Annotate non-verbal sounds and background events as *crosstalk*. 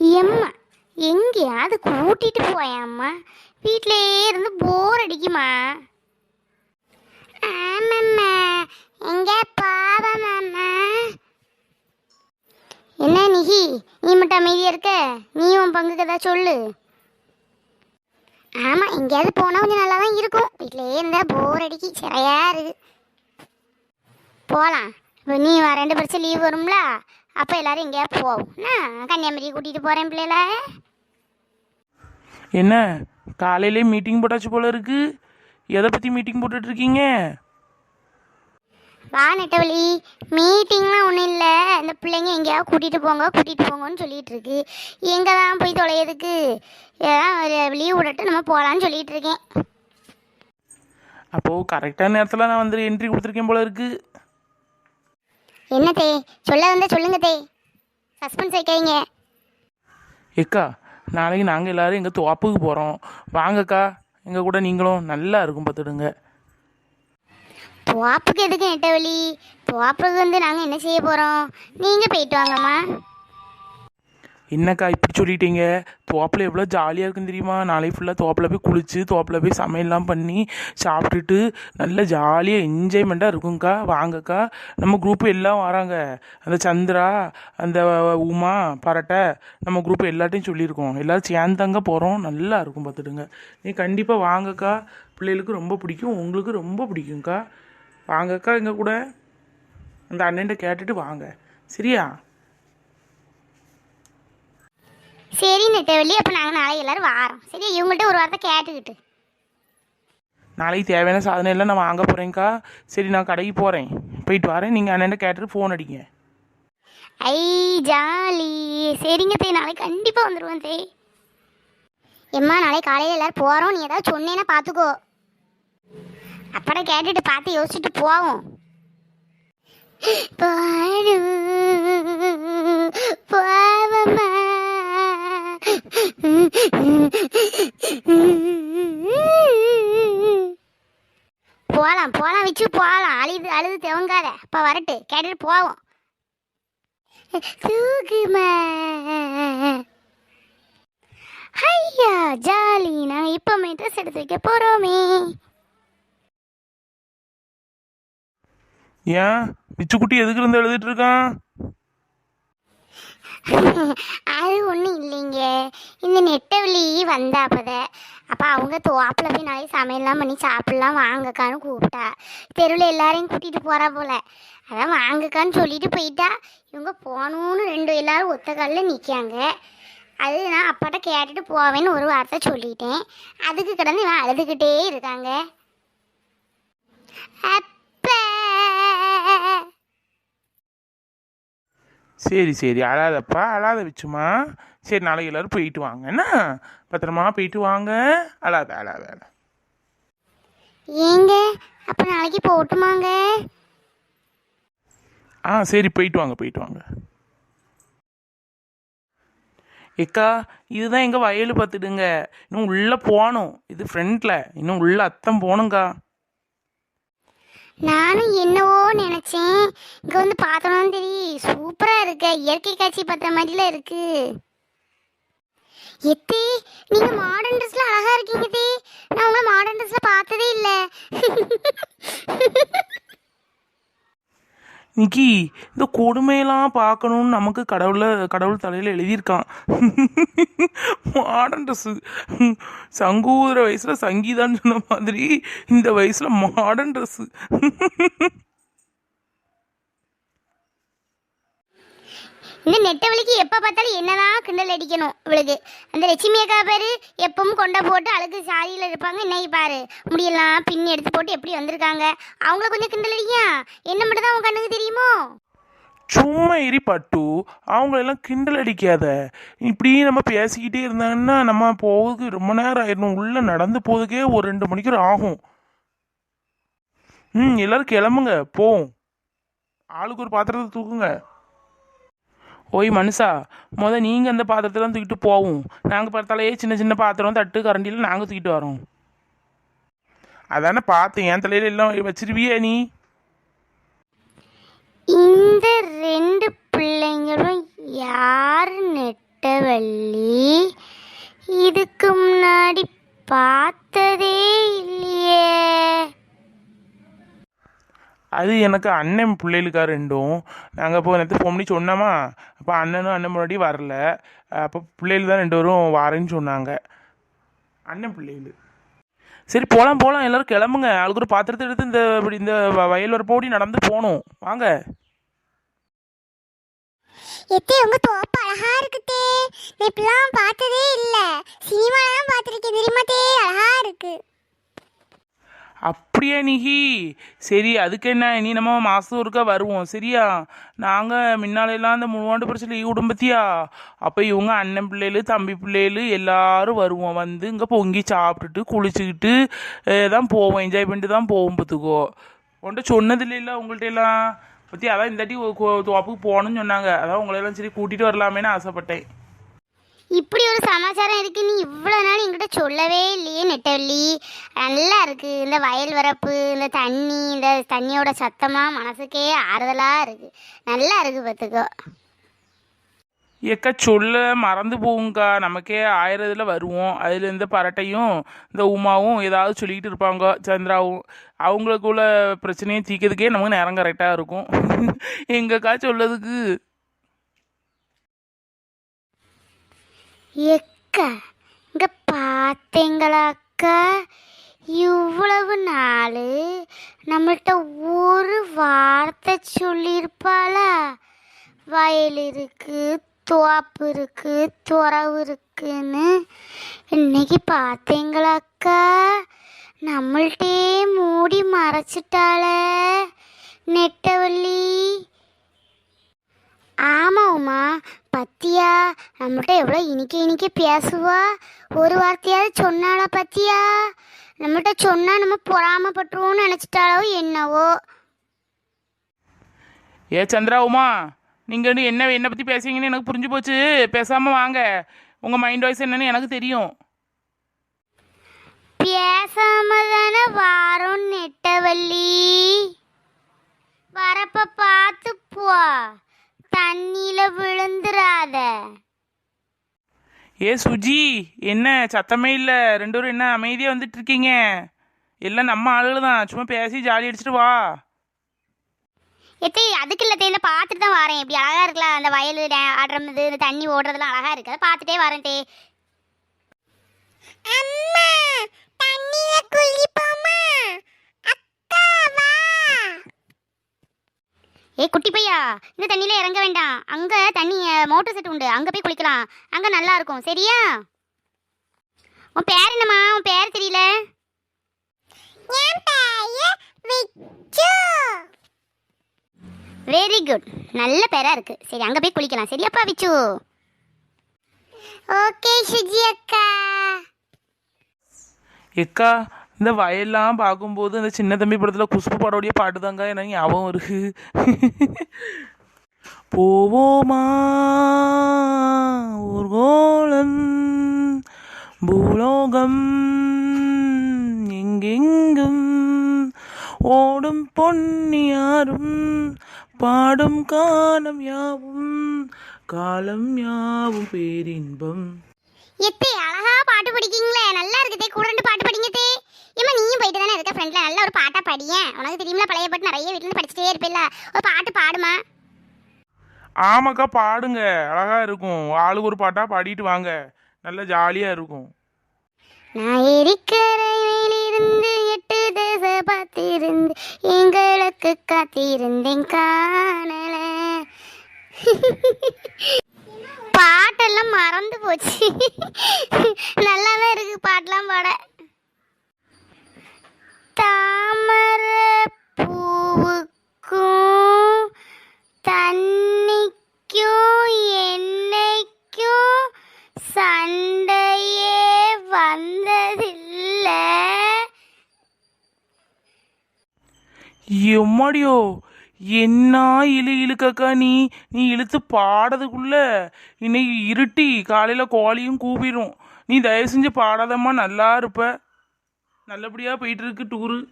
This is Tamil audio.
எம்மா எங்கேயாவது கூட்டிட்டு போயாம்மா. வீட்டிலே இருந்து போர் அடிக்குமா? ஆமாம்மா எங்க பாவமாம்மா. என்ன நிகி நீ மட்டும் அமைதியாக இருக்க? நீ உன் பங்குக்கு ஏதாவது சொல்லு. ஆமா எங்கேயாவது போனா கொஞ்சம் நல்லா தான் இருக்கும். வீட்டிலே இருந்தா போர் அடிக்கி சரியா இருக்கு. போகலாம் இப்போ நீ வா ரெண்டு பரிசு லீவ் வரும்ல? அப்போ எல்லாரும் எங்கேயாவது போவோம் கன்னியாகுமரி கூட்டிகிட்டு போகிறேன் பிள்ளைல. என்ன? காலையிலே மீட்டிங் போட்டாச்சு போல இருக்கு. எதை பற்றி மீட்டிங் போட்டுட்டு இருக்கீங்க? வா நெட்டவழி. மீட்டிங்லாம் ஒன்றும் இல்லை. இந்த பிள்ளைங்க எங்கேயாவது கூட்டிகிட்டு போங்க கூட்டிகிட்டு போங்கன்னு சொல்லிட்டு இருக்கு. எங்கே தான் போய் தொலையதுக்கு? ஏதாவது லீவ் விடட்டு நம்ம போகலான்னு சொல்லிட்டு இருக்கேன். அப்போது கரெக்டான நேரத்தில் நான் வந்து என்ட்ரி கொடுத்துருக்கேன் போல இருக்கு. என்ன தே? சொல்ல வந்த சொல்லுங்க தே. சஸ்பென்ஸ் வைக்காதீங்க. ஏக்கா நாளைக்கு நாங்கள் எல்லாரும் எங்கள் தோப்புக்கு போகிறோம் வாங்கக்கா எங்கள் கூட நீங்களும் நல்லா இருக்கும் பார்த்துடுங்க. துவாப்புக்கு எதுக்கு நெட்டவழி துவாப்புக்கு வந்து நாங்கள் என்ன செய்ய போகிறோம் நீங்கள் போயிட்டு வாங்கம்மா. என்னக்கா இப்படி சொல்லிட்டீங்க? தோப்பில் எவ்வளோ ஜாலியாக இருக்குன்னு தெரியுமா? நாளைக்கு ஃபுல்லாக தோப்பில் போய் குளிச்சு தோப்பில் போய் சமையல்லாம் பண்ணி சாப்பிட்டுட்டு நல்ல ஜாலியாக என்ஜாய்மெண்ட்டாக இருக்குங்க்கா வாங்கக்கா. நம்ம குரூப் எல்லாம் வராங்க. அந்த சந்திரா அந்த உமா பரட்டை நம்ம குரூப் எல்லாத்தையும் சொல்லியிருக்கோம். எல்லோரும் சேர்ந்தாங்க போகிறோம் நல்லா இருக்கும் பார்த்துடுங்க. நீ கண்டிப்பாக வாங்கக்கா. பிள்ளைகளுக்கு ரொம்ப பிடிக்கும். உங்களுக்கு ரொம்ப பிடிக்குங்க்கா வாங்கக்கா எங்கள் கூட. அந்த அண்ணன்ட்ட கேட்டுட்டு வாங்க. சரியா? சரி நெட்டவழி அப்போ நாங்கள் நாளைக்கு எல்லாரும் வாரோம். சரி இவங்கள்ட்ட ஒரு வார்த்தை கேட்டுக்கிட்டு. நாளைக்கு தேவையான சாதனம் எல்லாம் நான் வாங்க போகிறேங்க்கா சரி நான் கடைக்கு போகிறேன் போயிட்டு வரேன். நீங்கள் அண்ணன் கேட்டுட்டு ஃபோன் அடிங்க. ஐ ஜாலி. சரிங்க தே. நாளைக்கு கண்டிப்பாக வந்துடுவோம் தே. எம்மா நாளைக்கு காலையில் எல்லாரும் போகிறோம் நீ ஏதாவது சொன்னேன்னா பார்த்துக்கோ அப்பட கேட்டுட்டு பார்த்து யோசிச்சுட்டு போவோம் பாடு போவம்மா போகலாம் போகலாம் வச்சு போகலாம் அழுது அழுது தெவங்காத அப்போ வரட்டு கேட்டுட்டு போவோம். ஐயா ஜாலி. நாங்கள் இப்போமே ட்ரெஸ் எடுத்து வைக்க போகிறோமே ஏன்? பிச்சுக்குட்டி எதுக்கு இருந்து எழுதிட்டு இருக்கான்? அது ஒன்றும் இல்லைங்க. இந்த நெட்டவழி வந்தாப்பத அப்போ அவங்க தோப்பில் போய் நாளைக்கு சமையல்லாம் பண்ணி சாப்பிட்லாம் வாங்கக்கான்னு கூப்பிட்டா. தெருவில் எல்லாரையும் கூட்டிகிட்டு போகிறா போல. அதான் வாங்கக்கான்னு சொல்லிட்டு போயிட்டா. இவங்க போகணும்னு ரெண்டு எல்லாரும் ஒத்த காலில் நிற்காங்க அது நான் அப்பாட்ட கேட்டுட்டு போவேன்னு ஒரு வார்த்தை சொல்லிட்டேன். அதுக்கு கிடந்து இவன் அழுதுகிட்டே இருக்காங்க அப்பா சரி சரி. அழாதப்பா அழாத வச்சுமா. சரி நாளைக்கு எல்லாரும் போயிட்டு வாங்க. என்ன? பத்திரமா போயிட்டு வாங்க. அழாத அழாத அழாத. ஏங்க? அப்போ நாளைக்கு போட்டுமாங்க ஆ சரி போயிட்டு வாங்க போயிட்டு வாங்க. ஏக்கா இதுதான் எங்கள் வயல் பார்த்துடுங்க இன்னும் உள்ளே போகணும். இது ஃப்ரண்ட்டில் இன்னும் உள்ள அத்தம் போகணுங்க்கா நானும் என்னவோ நினைச்சேன். இங்க வந்து பார்த்தோம்னா தெரியும் சூப்பரா இருக்க. இயற்கை காட்சி பார்த்த மாதிரில இருக்கு. எத்தி நீங்க மாடர்ன் ட்ரெஸ்ல அழகா இருக்கீங்க தி. நான் உங்களை மாடர்ன் ட்ரெஸ்ல பார்த்ததே இல்ல. நிக்கி இந்த கொடுமையெல்லாம் பார்க்கணும்னு நமக்கு கடவுள கடவுள் தலையில் எழுதியிருக்கான். மாடர்ன்ற ட்ரெஸ்ஸு சங்கூதுற வயசில் சங்கீதான்னு சொன்ன மாதிரி இந்த வயசில் மாடர்ன் ட்ரெஸ்ஸு இந்த நெட்டவழிக்கு எப்போ பார்த்தாலும் என்னதான் கிண்டல் அடிக்கணும் இவளுக்கு. அந்த லட்சுமி அக்கா பேரு எப்பவும் கொண்ட போட்டு அழகு சாரியில் இருப்பாங்க. இன்னைக்கு பாரு முடியெல்லாம் பின்னி எடுத்து போட்டு எப்படி வந்திருக்காங்க? அவங்கள கொஞ்சம் கிண்டல் அடிக்கியா? என்ன மட்டும் தான் உன் கண்ணுக்கு தெரியுமோ? சும்மா எரி பட்டு அவங்களெல்லாம் கிண்டல் அடிக்காத. இப்படி நம்ம பேசிக்கிட்டே இருந்தாங்கன்னா நம்ம போகிறதுக்கு ரொம்ப நேரம் ஆயிடணும். உள்ளே நடந்து போகிறதுக்கே ஒரு ரெண்டு மணிக்கூர் ஆகும். ம் எல்லோரும் கிளம்புங்க. போவோம் ஆளுக்கு ஒரு பாத்திரத்தை தூக்குங்க. ஓய் மனுஷா மொதல் நீங்கள் அந்த பாத்திரத்தெல்லாம் தூக்கிட்டு போவோம். நாங்கள் பார்த்தாலே சின்ன சின்ன பாத்திரம் தட்டு கரண்டியில் நாங்கள் தூக்கிட்டு வரோம். அதானே பார்த்து என் தலையில எல்லாம் வச்சிருவியே நீ. இந்த ரெண்டு பிள்ளைங்களும் யார் நெட்டவள்ளி? இதுக்கு முன்னாடி பார்த்ததே இல்லையே. அது எனக்கு அண்ணன் பிள்ளைகளுக்கா ரெண்டும். நாங்கள் இப்போ நேற்று ஃபோன் பண்ணி சொன்னோமா? அப்போ அண்ணனும் அண்ணன் முன்னாடி வரல. அப்போ பிள்ளைகள் தான் ரெண்டு பேரும் வரேன்னு சொன்னாங்க. அண்ணன் பிள்ளைகள். சரி போகலாம் போகலாம் எல்லோரும் கிளம்புங்க. ஆளுக்கு ஒரு பாத்திரத்தை எடுத்து இந்த இப்படி இந்த வ- வயல் வரப்போடி நடந்து போகணும். வாங்க. எத்தே உங்க தோப்பு அழகா இருக்குதே நான் இப்பெல்லாம் பார்த்ததே இல்லை. சினிமாலாம் பார்த்துருக்கேன். தெரியுமா தே? அழகா இருக்கு. அப்படியா நிகி சரி அதுக்கு என்ன இனி நம்ம மாதம் ஒருக்கா வருவோம் சரியா நாங்கள் முன்னாலெல்லாம் அந்த மூணாண்டு பரிசு லீவ் விடும்பத்தியா அப்போ இவங்க அண்ணன் பிள்ளைகள் தம்பி பிள்ளைகள் எல்லாரும் வருவோம் வந்து இங்கே பொங்கி சாப்பிட்டுட்டு குளிச்சுக்கிட்டு தான் போவோம் என்ஜாய் பண்ணிட்டு தான் போவோம் பார்த்துக்கோ உன்கிட்ட சொன்னது இல்லைல்ல உங்கள்கிட்ட எல்லாம் பற்றி அதான் இந்தாட்டி தோப்புக்கு போகணும்னு சொன்னாங்க அதான் உங்களையெல்லாம் சரி கூட்டிகிட்டு வரலாமேன்னு ஆசைப்பட்டேன் இப்படி ஒரு சமாச்சாரம் இருக்கு நீ இவ்வளோ நாள் என்கிட்ட சொல்லவே இல்லையே நெட்டவள்ளி? நல்லா இருக்கு. இந்த வயல் வரப்பு இந்த தண்ணி இந்த தண்ணியோட சத்தமாக மனசுக்கே ஆறுதலாக இருக்கு. நல்லா இருக்கு பார்த்துக்கோ. ஏக்கா சொல்ல மறந்து போகுங்க்கா நமக்கே ஆயிரத்தில் வருவோம். அதில் இந்த பரட்டையும் இந்த உமாவும் ஏதாவது சொல்லிக்கிட்டு இருப்பாங்க சந்திராவும். அவங்களுக்குள்ள பிரச்சனையை தீர்க்கிறதுக்கே நமக்கு நேரம் கரெக்டாக இருக்கும். எங்கக்கா சொல்லதுக்கு எக்கா இங்க பார்த்தீங்களா அக்கா இவ்வளவு நாள் நம்மள்ட்ட ஒரு வார்த்தை சொல்லியிருப்பாளா. வயல் இருக்கு தோப்பு இருக்கு துறவு இருக்குன்னு. இன்னைக்கு பார்த்தீங்களா அக்கா நம்மள்ட்டே மூடி மறைச்சிட்டாளே. நெட்டவள்ளி. ஆமா பத்தியா? நம்மகிட்ட எவ்வளோ இனிக்க இனிக்க பேசுவா? ஒரு வார்த்தையாவது சொன்னாளா பத்தியா? நம்மகிட்ட சொன்னா நம்ம பொறாமப்பட்டுருவோம்னு நினச்சிட்டாளோ என்னவோ? ஏ சந்திரா உமா நீங்கள் வந்து என்ன என்னை பற்றி பேசுவீங்கன்னு எனக்கு புரிஞ்சு போச்சு. பேசாமல் வாங்க. உங்கள் மைண்ட் வாய்ஸ் என்னன்னு எனக்கு தெரியும். பேசாம தானே வாரோம் நெட்டவள்ளி. வரப்ப பார்த்து போ. தண்ணியில விழுந்துராத ஏ சுஜி என்ன சத்தமே இல்லை. ரெண்டு பேரும் என்ன அமைதியாக வந்துட்டு இருக்கீங்க எல்லாம் நம்ம ஆளுகள் தான் சும்மா பேசி ஜாலி அடிச்சிட்டு வா. எத்தி அதுக்கு இல்லை தேர்ந்த பார்த்துட்டு தான் வரேன். இப்படி அழகா இருக்குல்ல அந்த வயல் டே- ஆடுறது இந்த தண்ணி ஓடுறதுலாம் அழகா இருக்கு. அதை பார்த்துட்டே வரேன் தே அம்மா தண்ணியில குளிப்போமா அக்கா வா ஏய் குட்டி பையா இந்த தண்ணியில இறங்க வேண்டாம். அங்க தண்ணி மோட்டர் செட் உண்டு. அங்க போய் குளிக்கலாம். அங்க நல்லா இருக்கும். சரியா? உன் பேர் என்னம்மா? உன் பேர் தெரியல. வெரி குட் நல்ல பேரா இருக்கு. சரி அங்க போய் குளிக்கலாம். சரியாப்பா விச்சு ஓகே சுஜி அக்கா. எக்கா இந்த வயல்லாம் பார்க்கும்போது இந்த சின்ன தம்பி படத்தில் குஷ்பு படோடைய பாட்டு தாங்க எனக்கு ஞாபகம் இருக்கு போவோமா? ஒரு கோலம் பூலோகம் எங்கெங்கும்? ஓடும் பொன்னியாரும் பாடும் காலம் யாவும் காலம் யாவும் பேரின்பம். எத்தே அழகா பாட்டு படிக்கீங்களே நல்லா இருக்குதே. கூட பாட்டு படிங்கதே ஏமா நீயும் போயிட்டு தானே இருக்க? ஃப்ரெண்ட்ல நல்ல ஒரு பாட்டா படியேன் உனக்கு தெரியுமில பழைய பாட்டு நிறைய வீட்டுல இருந்து படிச்சுட்டே இருப்பில்ல. ஒரு பாட்டு பாடுமா? ஆமாக்கா பாடுங்க. அழகா இருக்கும். ஆளுக்கு ஒரு பாட்டா பாடிட்டு வாங்க. நல்ல ஜாலியா இருக்கும். நான் எரிக்கரையிலிருந்து எட்டு தேச பார்த்திருந்து எங்களுக்கு காத்திருந்தேன் காணல. *laughs* பாட்டெல்லாம் மறந்து போச்சு. *laughs* நல்லாதான் எம்மாடியோ என்ன இழு இழுக்கக்கா நீ? நீ இழுத்து பாடதுக்குள்ள இன்னைக்கு இருட்டி காலையில் கோழியும் கூப்பிடும். நீ தயவு செஞ்சு பாடாதம்மா நல்லா இருப்ப. நல்லபடியாக போயிட்டு இருக்கு டூரு